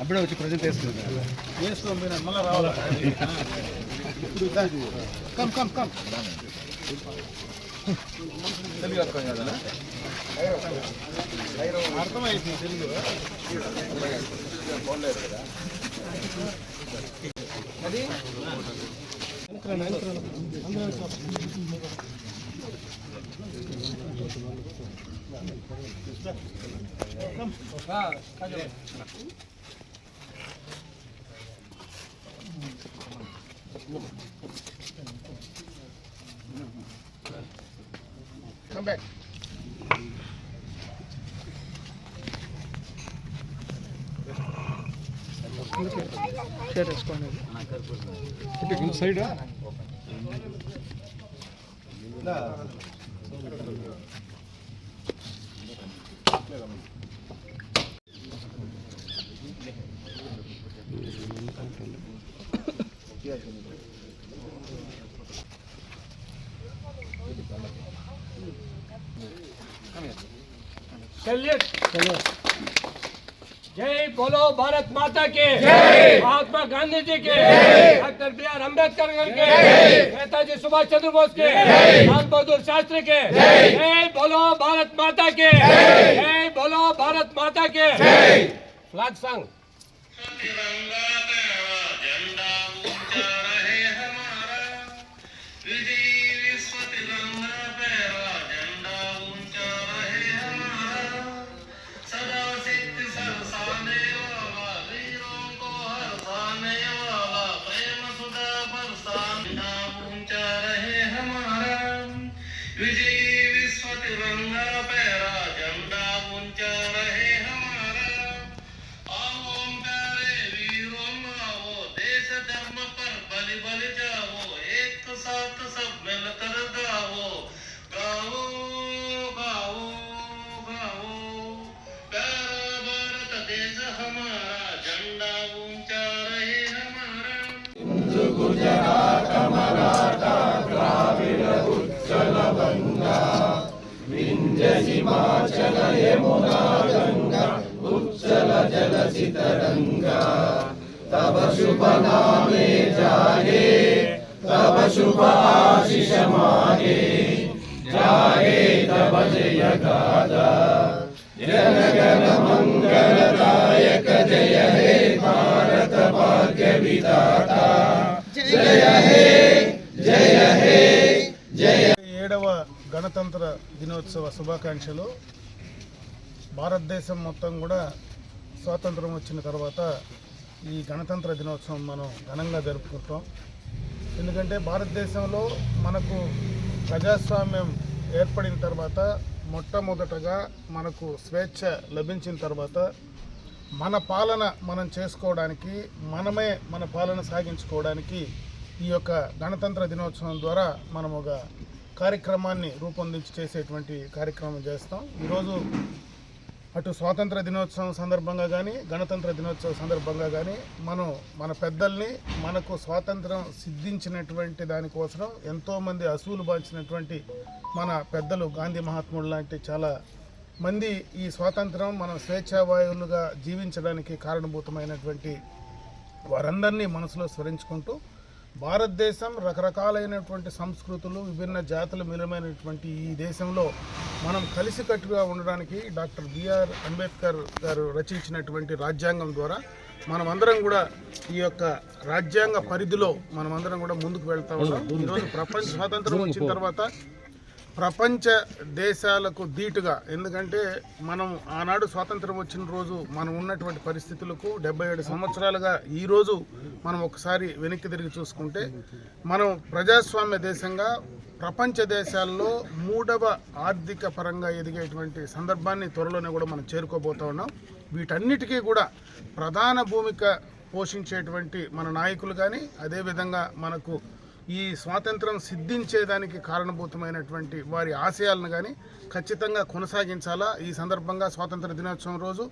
అప్పుడే వచ్చి ప్రజెంట్ వేసుకుంటారు వేసుకోండి మళ్ళీ రావాలి? ఇప్పుడు. Come come come. తెలుగు అర్థం కదా? అర్థమైంది తెలుగు. అది? వెనక్కి రండి, వెనక్కి రండి. అందరూ వెనక్కి రండి. Come back. సైడ్ चलिए जय बोलो भारत माता के। महात्मा गांधी जी के। डॉक्टर बी आर अंबेडकर के। नेताजी सुभाष चंद्र बोस के। लाल बहादुर शास्त्री के। जय बोलो भारत माता के। जय। बोलो भारत माता के। Flag song. गंगा विंध्य हिमाचल यमुना गंगा उज्जल जल सितरंगा तब शुभ नामे जागे तब शुभ आशीष मागे जागे तब जय गादा जन गण मंगल मंगलदायक जय हे भारत भाग्य विदाता जय हे जय हे గణతంత్ర దినోత్సవ శుభాకాంక్షలు. భారతదేశం మొత్తం కూడా స్వాతంత్రం వచ్చిన తర్వాత ఈ గణతంత్ర దినోత్సవం మనం ఘనంగా జరుపుకుంటాం. ఎందుకంటే భారతదేశంలో మనకు ప్రజాస్వామ్యం ఏర్పడిన తర్వాత మొట్టమొదటగా మనకు స్వేచ్ఛ లభించిన తర్వాత మన పాలన మనం చేసుకోవడానికి మనమే మన పాలన సాగించుకోవడానికి ఈ యొక్క గణతంత్ర దినోత్సవం ద్వారా మనం ఒక కార్యక్రమాన్ని రూపొందించి చేసేటువంటి కార్యక్రమం చేస్తాం. ఈరోజు అటు స్వాతంత్ర దినోత్సవం సందర్భంగా కానీ గణతంత్ర దినోత్సవం సందర్భంగా కానీ మనం మన పెద్దల్ని మనకు స్వాతంత్రం సిద్ధించినటువంటి దానికోసం ఎంతోమంది అసూలు బాల్చినటువంటి మన పెద్దలు గాంధీ మహాత్ముడు లాంటి చాలా మంది ఈ స్వాతంత్రం మనం స్వేచ్ఛావాయువులుగా జీవించడానికి కారణభూతమైనటువంటి వారందరినీ మనసులో స్మరించుకుంటూ భారతదేశం రకరకాలైనటువంటి సంస్కృతులు విభిన్న జాతులు మిలమైనటువంటి ఈ దేశంలో మనం కలిసికట్టుగా ఉండడానికి డాక్టర్ బిఆర్ అంబేద్కర్ గారు రచించినటువంటి రాజ్యాంగం ద్వారా మనమందరం కూడా ఈ యొక్క రాజ్యాంగ పరిధిలో మనమందరం కూడా ముందుకు వెళ్తా ఉన్నాం. ఈరోజు ప్రపంచ స్వాతంత్రం వచ్చిన తర్వాత ప్రపంచ దేశాలకు ధీటుగా. ఎందుకంటే మనం ఆనాడు స్వాతంత్రం వచ్చిన రోజు మనం ఉన్నటువంటి పరిస్థితులకు డెబ్బై ఏడు సంవత్సరాలుగా ఈ రోజు మనం ఒకసారి వెనక్కి తిరిగి చూసుకుంటే మనం ప్రజాస్వామ్య దేశంగా ప్రపంచ దేశాల్లో మూడవ ఆర్థిక పరంగా ఎదిగేటువంటి సందర్భాన్ని త్వరలోనే కూడా మనం చేరుకోబోతా ఉన్నాం. వీటన్నిటికీ కూడా ప్రధాన భూమిక పోషించేటువంటి మన నాయకులు కానీ అదేవిధంగా మనకు ఈ స్వాతంత్రం సిద్ధించేదానికి కారణభూతమైనటువంటి వారి ఆశయాలను కానీ ఖచ్చితంగా కొనసాగించాలా? ఈ సందర్భంగా స్వాతంత్ర దినోత్సవం రోజు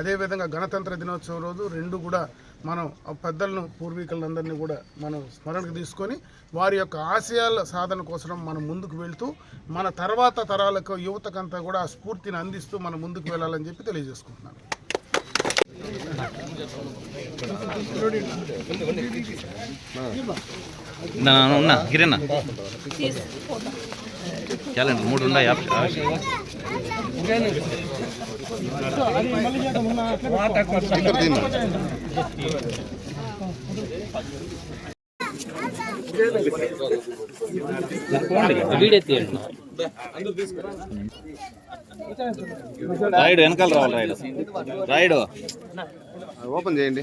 అదేవిధంగా గణతంత్ర దినోత్సవం రోజు రెండు కూడా మనం పెద్దలను పూర్వీకులందరినీ కూడా మనం స్మరణకు తీసుకొని వారి యొక్క ఆశయాల సాధన కోసం మనం ముందుకు వెళ్తూ మన తర్వాత తరాలకు యువతకంతా కూడా ఆ స్ఫూర్తిని అందిస్తూ మనం ముందుకు వెళ్ళాలని చెప్పి తెలియజేసుకుంటున్నాను. ఉన్నా గిరేనా? క్యాలెండర్ మూడు ఉన్నాయి రైడ్ వెనకాల రావాలి రైడ్ రైడ్ ఓపెన్ చేయండి.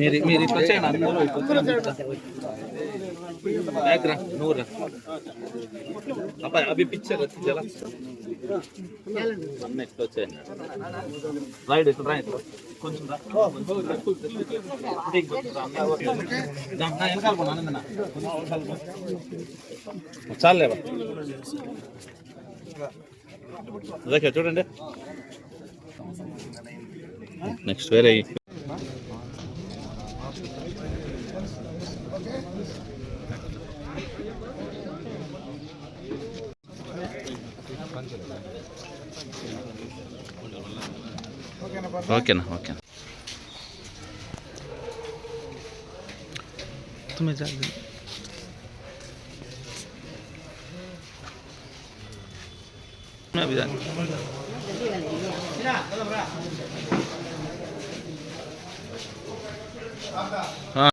మీరు మీరు ఇట్లా వచ్చేయండి అందులో ఇట్లా వచ్చేయండి. బ్యాక్ రా నువ్వు రా అబ్బాయి అవి పిక్చర్ అన్న ఇట్లా వచ్చేయండి రైడ్ ఇట్లా రా ఇట్లా కొంచెం రా వెనకాల. చాలేవా అదే చూడండి నెక్స్ట్ వేరే ఓకేనా ఓకే तुम्हें जा Navidad. Ah.